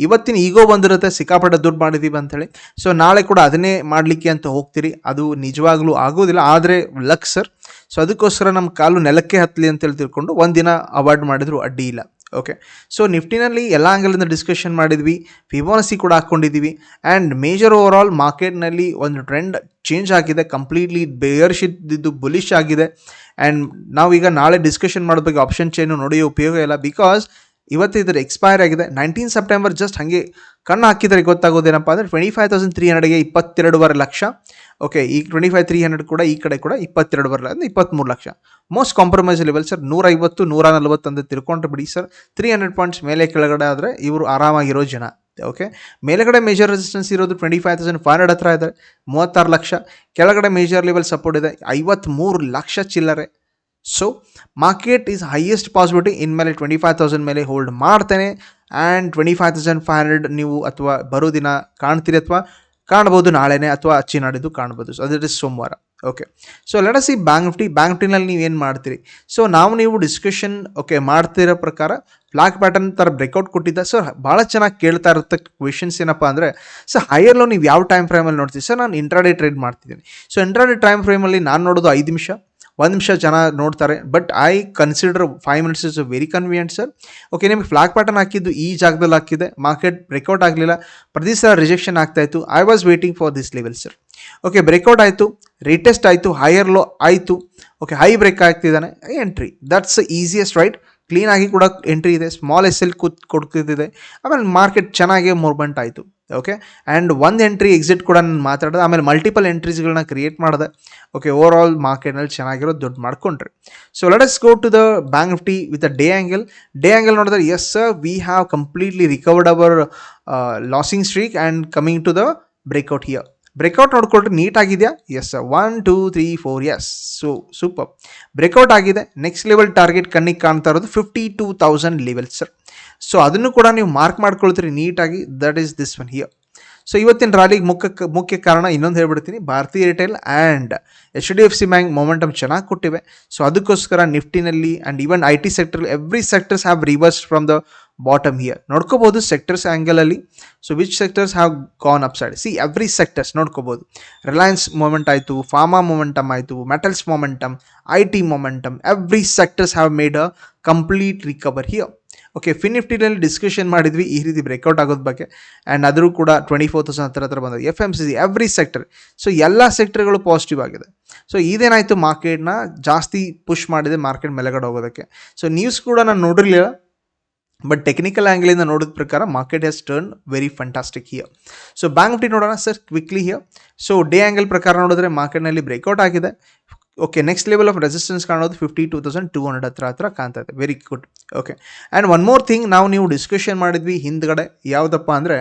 ಇವತ್ತಿನ ಈಗೋ ಬಂದಿರುತ್ತೆ, ಸಿಕ್ಕಾಪಟ್ಟೆ ದುಡ್ಡು ಮಾಡಿದ್ದೀವಿ ಅಂತೇಳಿ ಸೊ ನಾಳೆ ಕೂಡ ಅದನ್ನೇ ಮಾಡಲಿಕ್ಕೆ ಅಂತ ಹೋಗ್ತೀರಿ. ಅದು ನಿಜವಾಗ್ಲೂ ಆಗೋದಿಲ್ಲ, ಆದರೆ ಲಕ್ ಸರ್ ಸೊ ಅದಕ್ಕೋಸ್ಕರ ನಮ್ಮ ಕಾಲು ನೆಲಕ್ಕೆ ಹತ್ತಲಿ ಅಂತೇಳಿ ತಿಳ್ಕೊಂಡು ಒಂದಿನ ಅವಾಯ್ಡ್ ಮಾಡಿದ್ರು ಅಡ್ಡಿ ಇಲ್ಲ. ಓಕೆ ಸೊ ನಿಫ್ಟಿನಲ್ಲಿ ಎಲ್ಲ ಆ್ಯಂಗಲಿಂದ ಡಿಸ್ಕಷನ್ ಮಾಡಿದ್ವಿ. ಫಿಬೋನಸಿ ಕೂಡ ಹಾಕ್ಕೊಂಡಿದ್ದೀವಿ ಆ್ಯಂಡ್ ಮೇಜರ್ ಓವರ್ ಆಲ್ ಮಾರ್ಕೆಟ್ನಲ್ಲಿ ಒಂದು ಟ್ರೆಂಡ್ ಚೇಂಜ್ ಆಗಿದೆ. ಕಂಪ್ಲೀಟ್ಲಿ ಬೇಯರ್ಶ್ ಇದ್ದಿದ್ದು ಬುಲಿಶ್ ಆಗಿದೆ. ಆ್ಯಂಡ್ ನಾವೀಗ ನಾಳೆ ಡಿಸ್ಕಷನ್ ಮಾಡೋದಕ್ಕೆ ಆಪ್ಷನ್ ಚೇನು ನೋಡಿ ಉಪಯೋಗ ಇಲ್ಲ. ಬಿಕಾಸ್ ಇವತ್ತು ಇದ್ರ ಎಕ್ಸ್ಪೈರ್ ಆಗಿದೆ. ನೈನ್ಟೀನ್ ಸೆಪ್ಟೆಂಬರ್ ಜಸ್ಟ್ ಹಾಗೆ ಕಣ್ಣು ಹಾಕಿದರೆ ಗೊತ್ತಾಗೋದೇನಪ್ಪ ಅಂದರೆ ಟ್ವೆಂಟಿ ಫೈವ್ ತೌಸಂಡ್ ತ್ರೀ ಹಂಡ್ರೆಡ್ಗೆ ಇಪ್ಪತ್ತೆರಡುವರೆ ಲಕ್ಷ. ಓಕೆ ಈ ಟ್ವೆಂಟಿ ಫೈವ್ ತ್ರೀ ಹಂಡ್ರೆಡ್ ಕೂಡ ಈ ಕಡೆ ಕೂಡ ಇಪ್ಪತ್ತೆರಡುವರೆ ಅಂದರೆ ಇಪ್ಪತ್ತ್ಮೂರು lakh. Most compromise level sir ನೂರೈವತ್ತು ನೂರ ನಲ್ವತ್ತು ತಿಳ್ಕೊಂಡ್ರೆ ಬಿಡಿ ಸರ್ ತ್ರೀ ಹಂಡ್ರೆಡ್ ಪಾಯಿಂಟ್ಸ್ ಮೇಲೆ ಕೆಳಗಡೆ ಆದರೆ ಇವರು ಆರಾಮಾಗಿರೋ ಜನ. ಓಕೆ ಮೇಲೆಗಡೆ ಮೇಜರ್ ರೆಸಿಸ್ಟೆನ್ಸ್ ಇರೋದು twenty five thousand five hundred ಹತ್ರ ಇದೆ. ಮೂವತ್ತಾರು ಲಕ್ಷ. ಕೆಳಗಡೆ ಮೇಜರ್ ಲೆವೆಲ್ ಸಪೋರ್ಟ್ ಇದೆ. ಐವತ್ತ್ಮೂರು ಲಕ್ಷ ಚಿಲ್ಲರೆ. So market is highest possibility ಇನ್ಮೇಲೆ ಟ್ವೆಂಟಿ ಫೈವ್ ತೌಸಂಡ್ ಮೇಲೆ ಹೋಲ್ಡ್ ಮಾಡ್ತೇನೆ. And twenty five thousand five hundred ನೀವು ಅಥವಾ ಬರೋ ದಿನ ಕಾಣ್ತೀರಿ ಅಥವಾ ಕಾಣ್ಬೋದು ನಾಳೆನೇ ಅಥವಾ ಅಚ್ಚಿ ನಾಡಿದ್ದು ಕಾಣ್ಬೋದು ಸೊ ದಟ್ ಇಸ್ ಸೋಮವಾರ. Okay so let see bank Nifty bank ನಿಫ್ಟಿನಲ್ಲಿ ನೀವು ಏನು ಮಾಡ್ತೀರಿ? ಸೊ ನಾವು ನೀವು ಡಿಸ್ಕಷನ್ ಓಕೆ ಮಾಡ್ತಿರೋ ಪ್ರಕಾರ ಫ್ಲಾಗ್ ಪ್ಯಾಟರ್ನ್ ಥರ ಬ್ರೇಕೌಟ್ ಕೊಟ್ಟಿದ್ದ. ಸರ್ ಭಾಳ ಚೆನ್ನಾಗಿ ಕೇಳ್ತಾ ಇರುತ್ತೆ ಕ್ವೆಶನ್ಸ್ ಏನಪ್ಪ ಅಂದರೆ ಸರ್ ಹೈಯರ್ಲೋ ನೀವು ಯಾವ ಟೈಮ್ ಫ್ರೇಮಲ್ಲಿ ನೋಡ್ತೀವಿ ಸರ್ ನಾನು ಇಂಟ್ರಾಡೇ ಟ್ರೇಡ್ ಮಾಡ್ತಿದ್ದೀನಿ. ಸೊ ಇಂಟ್ರಾಡೇ ಟೈಮ್ ಫ್ರೇಮಲ್ಲಿ ನಾನು ನೋಡೋದು ಐದು ನಿಮಿಷ. ಒಂದು ನಿಮಿಷ ಜನ ನೋಡ್ತಾರೆ but I consider five minutes is very convenient sir okay ನಿಮಗೆ ಫ್ಲಾಗ್ ಪ್ಯಾಟರ್ನ್ ಹಾಕಿದ್ದು ಈ ಜಾಗದಲ್ಲಿ ಹಾಕಿದೆ ಮಾರ್ಕೆಟ್ ಬ್ರೇಕೌಟ್ ಆಗಲಿಲ್ಲ, ಪ್ರತಿ ಸಲ ರಿಜೆಕ್ಷನ್ ಆಗ್ತಾ ಇತ್ತು I was waiting for this level sir okay breakout ಆಯಿತು ರೀಟೆಸ್ಟ್ ಆಯಿತು ಹೈಯರ್ ಲೋ ಆಯಿತು ಓಕೆ ಹೈ ಬ್ರೇಕ್ ಆಗ್ತಿದ್ದಾನೆ ಎಂಟ್ರಿ ದಟ್ಸ್ ಈಸಿಯೆಸ್ಟ್ ರೈಟ್ ಕ್ಲೀನಾಗಿ ಕೂಡ ಎಂಟ್ರಿ ಇದೆ ಸ್ಮಾಲ್ ಎಸ್ ಎಲ್ ಕೂತ್ ಕೊಡ್ತಿದ್ದಿದೆ ಆಮೇಲೆ ಮಾರ್ಕೆಟ್ ಚೆನ್ನಾಗೇ ಮೂವ್ಮೆಂಟ್ ಆಯಿತು. ಓಕೆ ಆ್ಯಂಡ್ ಒಂದು ಎಂಟ್ರಿ ಎಕ್ಸಿಟ್ ಕೂಡ ನಾನು ಮಾತಾಡಿದೆ, ಆಮೇಲೆ ಮಲ್ಟಿಪಲ್ ಎಂಟ್ರೀಸ್ಗಳನ್ನ ಕ್ರಿಯೇಟ್ ಮಾಡಿದೆ. ಓಕೆ ಓವರ್ ಆಲ್ ಮಾರ್ಕೆಟ್ನಲ್ಲಿ ಚೆನ್ನಾಗಿರೋ ದುಡ್ಡು ಮಾಡ್ಕೊಂಡ್ರಿ. So let's go to the bank Nifty with a day angle day angle ನೋಡಿದ್ರೆ yes sir we have completely recovered our losing streak and coming to the breakout here breakout ನೋಡ್ಕೊಳ್ರಿ ನೀಟಾಗಿದೆಯಾ yes one two three four yes so super breakout ಆಗಿದೆ. ನೆಕ್ಸ್ಟ್ ಲೆವೆಲ್ ಟಾರ್ಗೆಟ್ ಕಣ್ಣಿಗೆ ಕಾಣ್ತಾ ಇರೋದು fifty two thousand level sir so ಅದನ್ನು ಕೂಡ ನೀವು ಮಾರ್ಕ್ ಮಾಡ್ಕೊಳ್ತೀರಿ ನೀಟಾಗಿ that is this one here so ಇವತ್ತಿನ ರ್ಯಾಲಿಗೆ ಮುಖ್ಯ ಮುಖ್ಯ ಕಾರಣ ಇನ್ನೊಂದು ಹೇಳ್ಬಿಡ್ತೀನಿ. ಭಾರತೀಯ retail and H D F C bank momentum ಚೆನ್ನಾಗಿ ಕೊಟ್ಟಿವೆ. ಸೊ ಅದಕ್ಕೋಸ್ಕರ ನಿಫ್ಟಿನಲ್ಲಿ and even I T sector every sectors have reverse from the bottom here ನೋಡ್ಕೋಬೋದು sectors ಆ್ಯಂಗಲಲ್ಲಿ so which sectors have gone up side see every sectors ನೋಡ್ಕೋಬೋದು. ರಿಲಯನ್ಸ್ ಮೂಮೆಂಟ್ ಆಯಿತು ಫಾರ್ಮಾ ಮೂಮೆಂಟಮ್ ಆಯಿತು metals momentum I T momentum every sectors have made a complete recover here okay fin ನಿಫ್ಟಿನಲ್ಲಿ discussion ಮಾಡಿದ್ವಿ, ಈ ರೀತಿ ಬ್ರೇಕ್ಔಟ್ ಆಗೋದ್ ಬಗ್ಗೆ. ಆ್ಯಂಡ್ ಅದರೂ ಕೂಡ ಟ್ವೆಂಟಿ ಫೋರ್ ತೌಸಂಡ್ ಹತ್ರ ಹತ್ರ ಬಂದಿದೆ F M C C every sector so ಎಲ್ಲ ಸೆಕ್ಟರ್ಗಳು ಪಾಸಿಟಿವ್ ಆಗಿದೆ. ಸೊ ಇದೇನಾಯಿತು ಮಾರ್ಕೆಟ್ನ ಜಾಸ್ತಿ ಪುಷ್ ಮಾಡಿದೆ ಮಾರ್ಕೆಟ್ ಮೇಲೆಗಡೆ ಹೋಗೋದಕ್ಕೆ. ಸೊ ನ್ಯೂಸ್ ಕೂಡ ನಾನು ನೋಡಿರಲಿಲ್ಲ. ಬಟ್ ಟೆಕ್ನಿಕಲ್ ಆ್ಯಂಗಲಿಂದ ನೋಡಿದ ಪ್ರಕಾರ market has turn very fantastic here so bank Nifty ನೋಡೋಣ sir quickly here so day angle ಪ್ರಕಾರ ನೋಡಿದ್ರೆ ಮಾರ್ಕೆಟ್ನಲ್ಲಿ ಬ್ರೇಕ್ಔಟ್ ಆಗಿದೆ okay next level of resistance ಕಾಣೋದು fifty two thousand two hundred ಹತ್ರ ಹತ್ರ ಕಾಣ್ತಾ ಇದೆ. Very good okay and one more thing ನಾವು ನೀವು ಡಿಸ್ಕಷನ್ ಮಾಡಿದ್ವಿ ಹಿಂದ್ಗಡೆ ಯಾವುದಪ್ಪ ಅಂದರೆ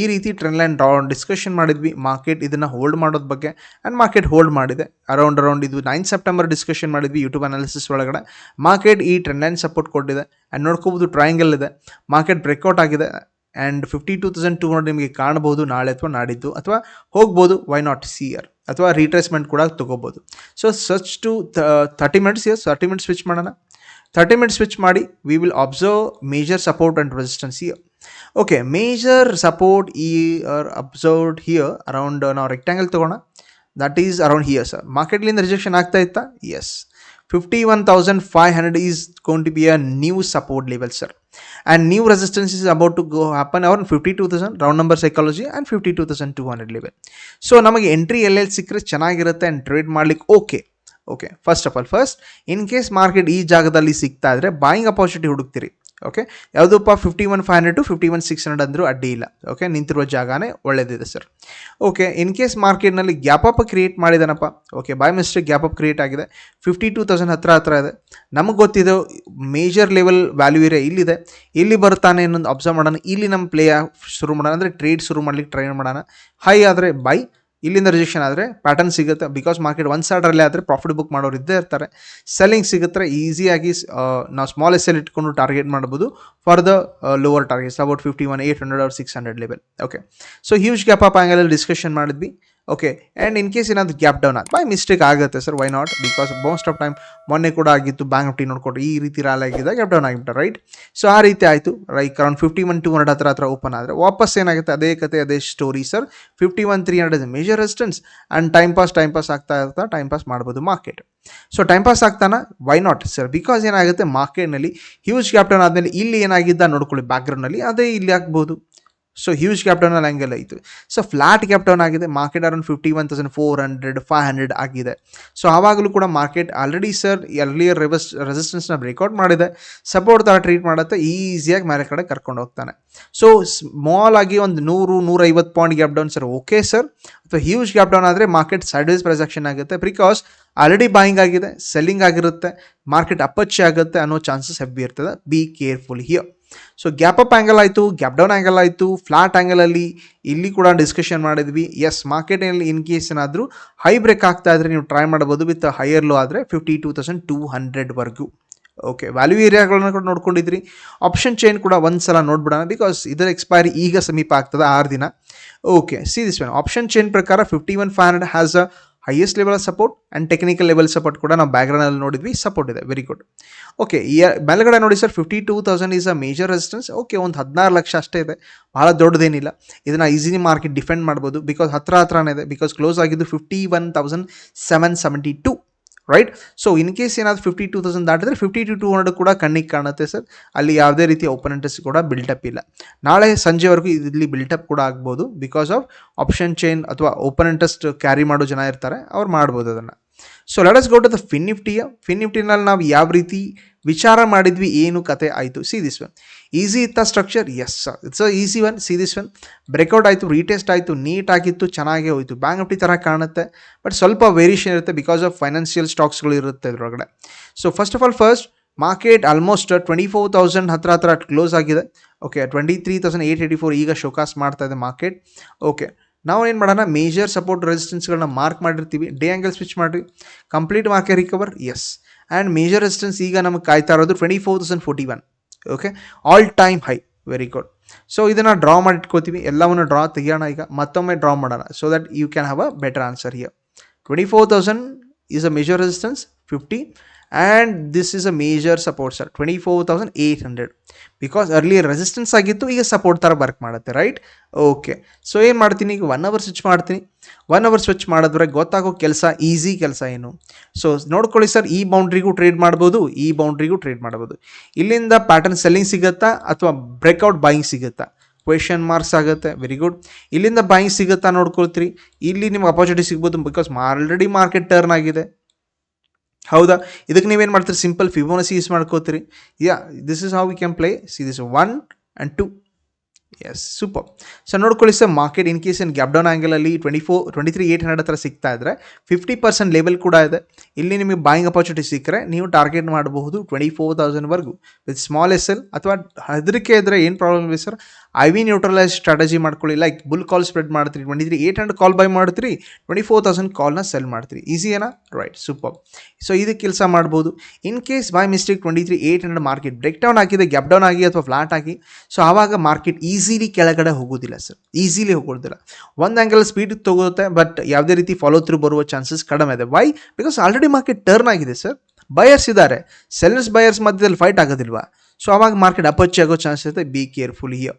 ಈ ರೀತಿ ಟ್ರೆಂಡ್ ಲೈನ್ ಡ್ರಾ ಡಿಸ್ಕಷನ್ ಮಾಡಿದ್ವಿ ಮಾರ್ಕೆಟ್ ಇದನ್ನು ಹೋಲ್ಡ್ ಮಾಡೋದ್ರ ಬಗ್ಗೆ. ಆ್ಯಂಡ್ ಮಾರ್ಕೆಟ್ ಹೋಲ್ಡ್ ಮಾಡಿದೆ. ಅರೌಂಡ್ ಅರೌಂಡ್ ಇದು ನೈನ್ ಸೆಪ್ಟೆಂಬರ್ ಡಿಸ್ಕಷನ್ ಮಾಡಿದ್ವಿ ಯೂಟ್ಯೂಬ್ ಅನಾಲಿಸಿಸ್ ಒಳಗಡೆ. ಮಾರ್ಕೆಟ್ ಈ ಟ್ರೆಂಡ್ ಲೈನ್ ಸಪೋರ್ಟ್ ಕೊಟ್ಟಿದೆ. ಆ್ಯಂಡ್ ನೋಡ್ಕೋಬೋದು ಟ್ರಯಾಂಗಲ್ ಇದೆ. ಮಾರ್ಕೆಟ್ ಬ್ರೇಕ್ಔಟ್ ಆಗಿದೆ. And fifty two thousand two hundred ನಿಮಗೆ ಕಾಣ್ಬೋದು ನಾಳೆ ಅಥವಾ ನಾಡಿದ್ದು. ಅಥವಾ ಹೋಗ್ಬೋದು ವೈ ನಾಟ್ ಸಿ ಇಯರ್ ಅಥವಾ ರೀಟ್ರೇಸ್ಮೆಂಟ್ ಕೂಡ ತೊಗೋಬೋದು. So such to thirty minutes yes thirty minutes switch ಮಾಡೋಣ. ತರ್ಟಿ ಮಿನಿಟ್ಸ್ ಸ್ವಿಚ್ ಮಾಡಿ we will observe major support and resistance here okay major support ಈ ಆರ್ ಅಬ್ಸರ್ವ್ಡ್ ಹಿಯರ್ ಅರೌಂಡ್ ನಾವು rectangle ತೊಗೋಣ. That is around here sir ಮಾರ್ಕೆಟ್ಲಿಂದ rejection ಆಗ್ತಾ ಇತ್ತಾ? Yes fifty one thousand five hundred is gone to be a new support level sir and new resistance is about to go happen our fifty two thousand round number psychology and fifty two thousand two hundred level so ನಮಗೆ ಎಂಟ್ರಿ ಎಲ್ಲೆಲ್ಲಿ ಸಿಕ್ಕರೆ ಚೆನ್ನಾಗಿರುತ್ತೆ ಆ್ಯಂಡ್ ಟ್ರೇಡ್ ಮಾಡ್ಲಿಕ್ಕೆ okay okay first of all first in case market ಈ ಜಾಗದಲ್ಲಿ ಸಿಗ್ತಾ ಇದ್ರೆ ಬಾಯಿಂಗ್ ಅಪಾರ್ಚುನಿಟಿ ಹುಡುಕ್ತೀರಿ. ಓಕೆ ಯಾವುದಪ್ಪ fifty one five hundred to fifty one six hundred ಅಂದರೂ ಅಡ್ಡಿ ಇಲ್ಲ. ಓಕೆ ನಿಂತಿರುವ ಜಾಗನೇ ಒಳ್ಳೆಯದಿದೆ ಸರ್ ಓಕೆ ಇನ್ ಕೇಸ್ ಮಾರ್ಕೆಟ್ನಲ್ಲಿ gap up create ಮಾಡಿದಾನಪ್ಪ. Okay by mistake gap up create ಆಗಿದೆ. ಫಿಫ್ಟಿ ಟೂ ತೌಸಂಡ್ ಹತ್ರ ಹತ್ರ ಇದೆ. ನಮಗೆ ಗೊತ್ತಿದೆ ಮೇಜರ್ ಲೆವೆಲ್ ವ್ಯಾಲ್ಯೂ ಏರಿಯಾ ಇಲ್ಲಿದೆ. ಇಲ್ಲಿ ಬರ್ತಾನೆ ಇನ್ನೊಂದು ಅಬ್ಸರ್ವ್ ಮಾಡೋಣ. ಇಲ್ಲಿ ನಮ್ಮ ಪ್ಲೇ ಶುರು ಮಾಡೋಣ. ಅಂದರೆ ಟ್ರೇಡ್ ಶುರು ಮಾಡ್ಲಿಕ್ಕೆ ಟ್ರೈ ಮಾಡೋಣ. ಹೈ ಆದರೆ ಬೈ ಇಲ್ಲಿಂದ ರಿಜೆಕ್ಷನ್ ಆದರೆ ಪ್ಯಾಟರ್ನ್ ಸಿಗುತ್ತೆ. ಬಿಕಾಸ್ ಮಾರ್ಕೆಟ್ ಒನ್ ಸೈಡಲ್ಲೇ ಆದರೆ ಪ್ರಾಫಿಟ್ ಬುಕ್ ಮಾಡೋರು ಇದ್ದೇ ಇರ್ತಾರೆ. ಸೆಲ್ಲಿಂಗ್ ಸಿಗುತ್ತೆ ಈಸಿಯಾಗಿ ನಾವು ಸ್ಮಾಲ್ ಎಸ್ ಇಟ್ಕೊಂಡು ಟಾರ್ಗೆಟ್ ಮಾಡ್ಬೋದು. For the lower targets about fifty one eight hundred or six hundred level okay so huge gap up ಆ್ಯಂಗಲಲ್ಲಿ discussion ಮಾಡಿದ್ವಿ. ಓಕೆ ಆ್ಯಂಡ್ ಇನ್ ಕೇಸ್ ಏನಾದರೂ ಗ್ಯಾಪ್ ಡೌನ್ ಆಗಿ ಬೈ ಮಿಸ್ಟೇಕ್ ಆಗುತ್ತೆ sir why not because most of time ಮೊನ್ನೆ ಕೂಡ ಆಗಿತ್ತು ಬ್ಯಾಂಕ್ ನಿಫ್ಟಿ ನೋಡ್ಕೊಂಡು ಈ ರೀತಿ ರಾಲ್ ಆಗಿದ್ದಾಗ ಗ್ಯಾಪ್ ಡೌನ್ ಆಗಿಬಿಟ್ಟ ರೈಟ್ ಸೊ ಆ ರೀತಿ ಆಯಿತು. ರೈಕ್ around fifty one two hundred ಹತ್ರ ಹತ್ರ ಓಪನ್ ಆದರೆ ವಾಪಸ್ ಏನಾಗುತ್ತೆ? ಅದೇ ಕತೆ, ಅದೇ story sir fifty one three hundred is major resistance and time pass time pass ಆಗ್ತಾ ಇರ್ತಾ ಟೈಮ್ ಪಾಸ್ ಮಾಡ್ಬೋದು ಮಾರ್ಕೆಟ್ ಸೊ ಟೈಮ್ ಪಾಸ್ ಆಗ್ತಾನ? ವೈ ನಾಟ್ ಸರ್ ಬಿಕಾಸ್ ಏನಾಗುತ್ತೆ? ಮಾರ್ಕೆಟ್ನಲ್ಲಿ ಹ್ಯೂಜ್ ಗ್ಯಾಪ್ ಡೌನ್ ಆದಮೇಲೆ ಇಲ್ಲಿ ಏನಾಗಿದ್ದ ನೋಡ್ಕೊಳ್ಳಿ ಬ್ಯಾಕ್ಗ್ರೌಂಡ್ನಲ್ಲಿ ಅದೇ ಇಲ್ಲಿ ಆಗ್ಬೋದು. ಸೊ ಹ್ಯೂಜ್ ಕ್ಯಾಪ್ ಡೌನ್ ಹಂಗೆಲ್ಲ ಆಯಿತು ಸೊ ಫ್ಲಾಟ್ ಕ್ಯಾಪ್ ಡೌನ್ ಆಗಿದೆ. Market around fifty one thousand four hundred five hundred ಆಗಿದೆ. ಸೊ ಆವಾಗಲೂ ಕೂಡ market already sir earlier reverse ರೆಸಿಸ್ಟೆನ್ಸ್ನ breakout ಮಾಡಿದೆ. ಸಪೋರ್ಟ್ ಥರ ಟ್ರೀಟ್ ಮಾಡುತ್ತೆ. ಈಸಿಯಾಗಿ ಮೇಲೆ ಕಡೆ ಕರ್ಕೊಂಡು ಹೋಗ್ತಾನೆ. ಸೊ ಸ್ಮಾಲ್ ಆಗಿ ಒಂದು ನೂರು, ನೂರೈವತ್ತು point gap down sir okay sir ಅಥವಾ ಹ್ಯೂಜ್ ಗ್ಯಾಪ್ ಡೌನ್ ಆದರೆ ಮಾರ್ಕೆಟ್ ಸೈಡ್ವೇಸ್ ಪ್ರೊಜೆಕ್ಷನ್ ಆಗುತ್ತೆ. ಬಿಕಾಸ್ ಆಲ್ರೆಡಿ ಬಾಯಿಂಗ್ ಆಗಿದೆ ಸೆಲ್ಲಿಂಗ್ ಆಗಿರುತ್ತೆ. ಮಾರ್ಕೆಟ್ ಅಪ್ಪಚ್ಚಿ ಆಗುತ್ತೆ ಅನ್ನೋ ಚಾನ್ಸಸ್ ಹೆಬ್ಬಿ ಇರ್ತದೆ. Be careful here so gap up angle ಆಯಿತು ಗ್ಯಾಪ್ ಡೌನ್ ಆ್ಯಂಗಲ್ ಆಯಿತು ಫ್ಲಾಟ್ ಆ್ಯಂಗಲಲ್ಲಿ ಇಲ್ಲಿ ಕೂಡ ಡಿಸ್ಕಷನ್ ಮಾಡಿದ್ವಿ. ಎಸ್ ಮಾರ್ಕೆಟಲ್ಲಿ ಇನ್ ಕೇಸ್ ಏನಾದರೂ ಹೈ ಬ್ರೇಕ್ ಆಗ್ತಾ ಇದ್ರೆ ನೀವು ಟ್ರೈ ಮಾಡ್ಬೋದು ವಿತ್ ಹೈಯರ್ ಲೋ ಆದರೆ ಫಿಫ್ಟಿ ಟೂ ತೌಸಂಡ್ ಟೂ ಹಂಡ್ರೆಡ್ವರೆಗೂ ಓಕೆ ವ್ಯಾಲ್ಯೂ ಏರಿಯಾಗಳನ್ನ ಕೂಡ ನೋಡ್ಕೊಂಡಿದ್ರಿ. ಆಪ್ಷನ್ ಚೈನ್ ಕೂಡ ಒಂದು ಸಲ ನೋಡ್ಬಿಡೋಣ ಬಿಕಾಸ್ ಇದರ ಎಕ್ಸ್ಪೈರಿ ಈಗ ಸಮೀಪ ಆಗ್ತದೆ ಆರು ದಿನ. Okay see this one option chain ಪ್ರಕಾರ fifty one five hundred has a highest level support and technical level support ಕೂಡ ನಾವು ಬ್ಯಾಕ್ಗ್ರೌಂಡಲ್ಲಿ ನೋಡಿದ್ವಿ. ಸಪೋರ್ಟ್ ಇದೆ. ವೆರಿ ಗುಡ್ ಓಕೆ ಮೇಲ್ಗಡೆ ನೋಡಿ sir fifty two thousand is a major resistance okay ಒಂದು ಹದಿನಾರು ಲಕ್ಷ ಅಷ್ಟೇ ಇದೆ. ಭಾಳ ದೊಡ್ಡದೇನಿಲ್ಲ. ಇದನ್ನು ಈಸಿಲಿ ಮಾರ್ಕೆಟ್ ಡಿಫೆಂಡ್ ಮಾಡ್ಬೋದು. ಬಿಕಾಸ್ ಹತ್ರ ಹತ್ರನೇ ಇದೆ. ಬಿಕಾಸ್ ಕ್ಲೋಸ್ ಆಗಿದ್ದು fifty one thousand seven seventy two right so in case ಏನಾದರೂ ಫಿಫ್ಟಿ ಟೂ ತೌಸಂಡ್ ದಾಟಿದ್ರೆ ಫಿಫ್ಟಿ ಟು ಟೂ ಹಂಡ್ರೆಡ್ ಕೂಡ ಕಣ್ಣಿಗೆ ಕಾಣುತ್ತೆ ಸರ್. ಅಲ್ಲಿ ಯಾವುದೇ ರೀತಿಯ ಓಪನ್ ಇಂಟ್ರೆಸ್ಟ್ ಕೂಡ ಬಿಲ್ಟಪ್ ಇಲ್ಲ. ನಾಳೆ ಸಂಜೆವರೆಗೂ ಇಲ್ಲಿ ಬಿಲ್ಟಪ್ ಕೂಡ ಆಗ್ಬೋದು ಬಿಕಾಸ್ ಆಫ್ ಆಪ್ಷನ್ ಚೈನ್ ಅಥವಾ ಓಪನ್ ಇಂಟ್ರೆಸ್ಟ್ ಕ್ಯಾರಿ ಮಾಡೋ ಜನ ಇರ್ತಾರೆ, ಅವ್ರು ಮಾಡ್ಬೋದು ಅದನ್ನು. So let's go to the fin ನಿಫ್ಟಿಯ fin ನಿಫ್ಟಿನಲ್ಲಿ ನಾವು ಯಾವ ರೀತಿ ವಿಚಾರ ಮಾಡಿದ್ವಿ, ಏನು ಕತೆ ಆಯಿತು? ಸಿ ದಿಸ್ ಒನ್ ಈಸಿ ಇತ್ತ structure yes it's a easy one see this one breakout ಆಯಿತು ರೀಟೆಸ್ಟ್ ಆಯಿತು ನೀಟ್ ಆಗಿತ್ತು, ಚೆನ್ನಾಗೇ ಹೋಯಿತು. ಬ್ಯಾಂಕ್ ನಿಫ್ಟಿ ಥರ ಕಾಣುತ್ತೆ. ಬಟ್ ಸ್ವಲ್ಪ ವೇರಿಯೇಷನ್ ಇರುತ್ತೆ ಬಿಕಾಸ್ ಆಫ್ ಫೈನಾನ್ಷಿಯಲ್ ಸ್ಟಾಕ್ಸ್ಗಳು ಇರುತ್ತೆ ಇದರೊಳಗಡೆ. So first of all first market almost twenty four thousand ಹತ್ರ ಹತ್ರ ಕ್ಲೋಸ್ ಆಗಿದೆ. Okay twenty three thousand eight eighty four ಈಗ ಶೋಕಾಸ್ ಮಾಡ್ತಾ ಇದೆ ಮಾರ್ಕೆಟ್ ಓಕೆ ನಾವು ಏನು ಮಾಡೋಣ? ಮೇಜರ್ ಸಪೋರ್ಟ್ ರೆಸಿಸ್ಟೆನ್ಸ್ಗಳನ್ನ ಮಾರ್ಕ್ ಮಾಡಿರ್ತೀವಿ. ಡೇ ಆ್ಯಂಗಲ್ ಸ್ವಿಚ್ ಮಾಡಿರಿ. Complete market recover yes and major resistance ಈಗ ನಮಗೆ ಕಾಯ್ತಾ ಇರೋದು twenty four thousand forty one okay all time high very good so ಇದನ್ನು ಡ್ರಾ ಮಾಡಿ ಇಟ್ಕೋತೀವಿ ಎಲ್ಲವನ್ನು ಡ್ರಾ ತೆಗಿಯೋಣ ಈಗ. ಮತ್ತೊಮ್ಮೆ ಡ್ರಾ ಮಾಡೋಣ. So that you can have a better answer here twenty four thousand is a major resistance fifty and this is a major support sir twenty four thousand eight hundred because early resistance ಆಗಿತ್ತು, ಈಗ ಸಪೋರ್ಟ್ ಥರ ವರ್ಕ್ ಮಾಡುತ್ತೆ ರೈಟ್ ಓಕೆ ಸೊ ಏನು ಮಾಡ್ತೀನಿ? ಈಗ ಒನ್ ಅವರ್ ಸ್ವಿಚ್ ಮಾಡ್ತೀನಿ. ಒನ್ ಅವರ್ ಸ್ವಿಚ್ ಮಾಡಿದ್ರೆ ಗೊತ್ತಾಗೋ ಕೆಲಸ ಈಸಿ ಕೆಲಸ ಏನು? ಸೊ ನೋಡ್ಕೊಳ್ಳಿ ಸರ್ ಈ ಬೌಂಡ್ರಿಗೂ ಟ್ರೇಡ್ ಮಾಡ್ಬೋದು, ಈ ಬೌಂಡ್ರಿಗೂ ಟ್ರೇಡ್ ಮಾಡ್ಬೋದು. ಇಲ್ಲಿಂದ ಪ್ಯಾಟರ್ನ್ ಸೆಲ್ಲಿಂಗ್ ಸಿಗುತ್ತಾ, ಅಥವಾ ಬ್ರೇಕ್ಔಟ್ ಬಾಯಿಂಗ್ ಸಿಗುತ್ತಾ? ಕ್ವೆಶನ್ ಮಾರ್ಕ್ಸ್ ಆಗುತ್ತೆ ವೆರಿ ಗುಡ್ ಇಲ್ಲಿಂದ ಬಾಯಿಂಗ್ ಸಿಗುತ್ತಾ ನೋಡ್ಕೊಳ್ತೀರಿ. ಇಲ್ಲಿ ನಿಮ್ಗೆ ಅಪಾರ್ಚುನಿಟಿ ಸಿಗ್ಬೋದು ಬಿಕಾಸ್ ಆಲ್ರೆಡಿ ಮಾರ್ಕೆಟ್ ಟರ್ನ್ ಆಗಿದೆ. ಹೌದಾ? ಇದಕ್ಕೆ ನೀವೇನು ಮಾಡ್ತೀರಿ? ಸಿಂಪಲ್ ಫಿಬೋನಸಿ ಯೂಸ್ ಮಾಡ್ಕೋತೀರಿ? Yeah this is how we can play see this one and two yes super so ನೋಡ್ಕೊಳ್ಳಿ ಸರ್ ಮಾರ್ಕೆಟ್ ಇನ್ ಕೇಸ್ ಏನು gap down ಆ್ಯಂಗಲಲ್ಲಿ twenty four twenty three eight hundred ಹತ್ರ ಸಿಗ್ತಾ ಇದ್ದರೆ ಫಿಫ್ಟಿ ಪರ್ಸೆಂಟ್ ಲೆವೆಲ್ ಕೂಡ ಇದೆ. ಇಲ್ಲಿ ನಿಮಗೆ ಬಾಯಿಂಗ್ ಅಪರ್ಚುನಿಟಿ ಸಿಕ್ಕರೆ ನೀವು ಟಾರ್ಗೆಟ್ ಮಾಡಬಹುದು ಟ್ವೆಂಟಿ ಫೋರ್ ತೌಸಂಡ್ವರೆಗೂ ವಿತ್ ಸ್ಮಾಲ್ ಎಸ್ ಎಲ್ ಅಥವಾ ಹೆದರಿಕೆ ಇದ್ದರೆ ಏನು ಪ್ರಾಬ್ಲಮ್ ಇದೆ sir? I V neutralize strategy ಮಾಡ್ಕೊಳ್ಳಿ. ಲೈಕ್ ಬುಲ್ ಕಾಲ್ ಸ್ಪ್ರೆಡ್ ಮಾಡ್ತೀರಿ twenty three eight hundred call buy ಮಾಡ್ತೀರಿ ಟ್ವೆಂಟಿ ಫೋರ್ ತೌಸಂಡ್ ಕಾಲ್ನ ಸೆಲ್ ಮಾಡ್ತೀರಿ. ಈಸಿ ಏನಾ? ರೈಟ್ ಸೂಪರ್ ಸೊ ಇದು ಕೆಲಸ ಮಾಡ್ಬೋದು. In case by mistake twenty three eight hundred market break down ಆಗಿದೆ ಗ್ಯಾಪ್ ಡೌನ್ ಆಗಿ ಅಥವಾ ಫ್ಲಾಟ್ ಆಗಿ ಸೊ ಆವಾಗ ಮಾರ್ಕೆಟ್ ಈಸಿಲಿ ಕೆಳಗಡೆ ಹೋಗೋದಿಲ್ಲ ಸರ್. ಈಸಿಲಿ ಹೋಗೋದಿಲ್ಲ. ಒಂದು ಆ್ಯಂಗಲ್ ಸ್ಪೀಡ್ ತಗೋರುತ್ತೆ ಬಟ್ ಯಾವುದೇ ರೀತಿ ಫಾಲೋ ಥ್ರೂ ಬರುವ ಚಾನ್ಸಸ್ ಕಡಿಮೆ ಇದೆ. Why because already market turn ಆಗಿದೆ ಸರ್. ಬಯರ್ಸ್ ಇದ್ದಾರೆ ಸೆಲ್ಲರ್ಸ್ ಬಯರ್ಸ್ ಮಧ್ಯದಲ್ಲಿ ಫೈಟ್ ಆಗೋದಿಲ್ವಾ? ಸೊ ಆವಾಗ ಮಾರ್ಕೆಟ್ ಅಪಚ್ಚಿ ಆಗೋ ಚಾನ್ಸಸ್ ಇದೆ be careful here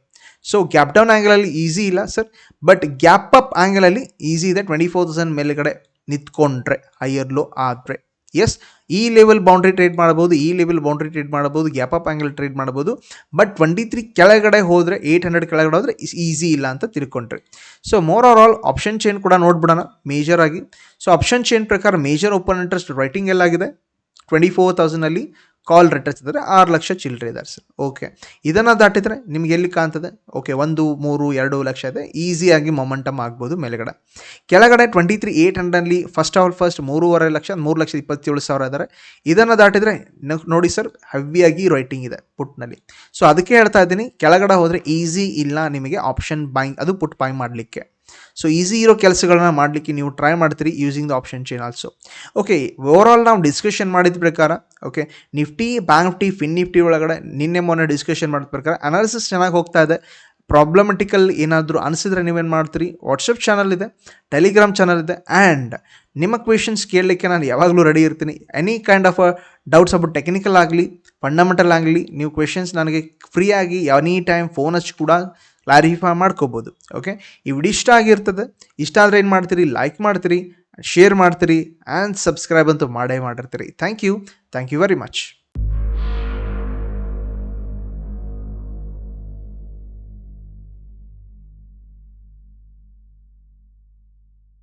so gap down ಆ್ಯಂಗಲಲ್ಲಿ easy ಇಲ್ಲ ಸರ್. ಬಟ್ ಗ್ಯಾಪ್ ಅಪ್ ಆ್ಯಂಗಲಲ್ಲಿ ಈಸಿ ಇದೆ. ಟ್ವೆಂಟಿ ಫೋರ್ ತೌಸಂಡ್ ಮೇಲುಗಡೆ ನಿಂತ್ಕೊಂಡ್ರೆ ಹೈಯರ್ ಲೋ ಆದರೆ. ಎಸ್ ಈ ಲೆವೆಲ್ ಬೌಂಡ್ರಿ ಟ್ರೇಡ್ ಮಾಡ್ಬೋದು ಈ ಲೆವೆಲ್ ಬೌಂಡ್ರಿ ಟ್ರೇಡ್ ಮಾಡ್ಬೋದು ಗ್ಯಾಪ್ ಅಪ್ ಆ್ಯಂಗಲ್ ಟ್ರೇಡ್ ಮಾಡ್ಬೋದು ಬಟ್ ಟ್ವೆಂಟಿ ತ್ರೀ ಕೆಳಗಡೆ ಹೋದರೆ ಏಯ್ಟ್ ಹಂಡ್ರೆಡ್ ಕೆಳಗಡೆ ಹೋದರೆ ಈಸಿ ಇಲ್ಲ ಅಂತ ತಿಳ್ಕೊಂಡ್ರಿ. So more or all option chain ಕೂಡ ನೋಡ್ಬಿಡೋಣ ಮೇಜರ್ ಆಗಿ. ಸೊ ಆಪ್ಷನ್ ಚೇನ್ ಪ್ರಕಾರ ಮೇಜರ್ ಓಪನ್ ಇಂಟ್ರೆಸ್ಟ್ ರೈಟಿಂಗ್ ಎಲ್ಲಾಗಿದೆ. ಟ್ವೆಂಟಿ ಫೋರ್ ತೌಸಂಡಲ್ಲಿ ಕಾಲ್ ರೆಟರ್ಸ್ ಇದ್ದಾರೆ ಆರು ಲಕ್ಷ ಚಿಲ್ಲರೆ ಇದ್ದಾರೆ ಸರ್. ಓಕೆ ಇದನ್ನು ದಾಟಿದರೆ ನಿಮ್ಗೆ ಎಲ್ಲಿ ಕಾಣ್ತದೆ? ಓಕೆ ಒಂದು, ಮೂರು, ಎರಡು ಲಕ್ಷ ಇದೆ. ಈಸಿಯಾಗಿ ಮೊಮೆಂಟಮ್ ಆಗ್ಬೋದು ಮೇಲೆಗಡೆ. ಕೆಳಗಡೆ ಟ್ವೆಂಟಿ ತ್ರೀ ಏಯ್ಟ್ ಹಂಡ್ರೆಡ್ಲಿ ಫಸ್ಟ್ ಆಲ್ ಫಸ್ಟ್ ಮೂರುವರೆ ಲಕ್ಷ, ಮೂರು ಲಕ್ಷದ ಇಪ್ಪತ್ತೇಳು ಸಾವಿರ ಇದ್ದಾರೆ. ಇದನ್ನು ದಾಟಿದರೆ ನೋಡಿ ಸರ್ ಹೆವಿಯಾಗಿ ರೈಟಿಂಗ್ ಇದೆ ಪುಟ್ನಲ್ಲಿ. ಸೊ ಅದಕ್ಕೆ ಹೇಳ್ತಾ ಇದ್ದೀನಿ, ಕೆಳಗಡೆ ಹೋದರೆ ಈಸಿ ಇಲ್ಲ ನಿಮಗೆ ಆಪ್ಷನ್ ಬಾಯಿಂಗ್ ಅದು ಪುಟ್ ಬಾಯ್ ಮಾಡಲಿಕ್ಕೆ. ಸೊ ಈಸಿ ಇರೋ ಕೆಲಸಗಳನ್ನ ಮಾಡಲಿಕ್ಕೆ ನೀವು ಟ್ರೈ ಮಾಡ್ತೀರಿ using the option chain also okay over all ನಾವು ಡಿಸ್ಕಷನ್ ಮಾಡಿದ ಪ್ರಕಾರ okay Nifty Bank Nifty Fin Nifty ಒಳಗಡೆ ನಿನ್ನೆ ಮೊನ್ನೆ ಡಿಸ್ಕಷನ್ ಮಾಡಿದ ಪ್ರಕಾರ ಅನಾಲಿಸಿಸ್ ಚೆನ್ನಾಗಿ ಹೋಗ್ತಾ ಇದೆ. ಪ್ರಾಬ್ಲಮೆಟಿಕಲ್ ಏನಾದರೂ ಅನಿಸಿದ್ರೆ ನೀವೇನು ಮಾಡ್ತೀರಿ? ವಾಟ್ಸಪ್ ಚಾನಲ್ ಇದೆ ಟೆಲಿಗ್ರಾಮ್ ಚಾನಲ್ ಇದೆ ಆ್ಯಂಡ್ ನಿಮ್ಮ ಕ್ವೆಶನ್ಸ್ ಕೇಳಲಿಕ್ಕೆ ನಾನು ಯಾವಾಗಲೂ ರೆಡಿ ಇರ್ತೀನಿ. Any kind of doubts about technical ಆಗಲಿ ಫಂಡಮೆಂಟಲ್ ಆಗಲಿ, ನೀವು ಕ್ವೆಶನ್ಸ್ ನನಗೆ ಫ್ರೀಯಾಗಿ ಎನಿ ಟೈಮ್ ಫೋನ್ ಹಚ್ಚಿ ಕೂಡ ಕ್ಲಾರಿಫೈ ಮಾಡ್ಕೋಬೋದು ಓಕೆ ಇಷ್ಟ ಆಗಿರ್ತದೆ, ಇಷ್ಟ ಆದರೆ ಏನು ಮಾಡ್ತೀರಿ? ಲೈಕ್ ಮಾಡ್ತೀರಿ ಶೇರ್ ಮಾಡ್ತೀರಿ ಆ್ಯಂಡ್ ಸಬ್ಸ್ಕ್ರೈಬ್ ಅಂತೂ ಮಾಡೇ ಮಾಡಿರ್ತೀರಿ. Thank you thank you very much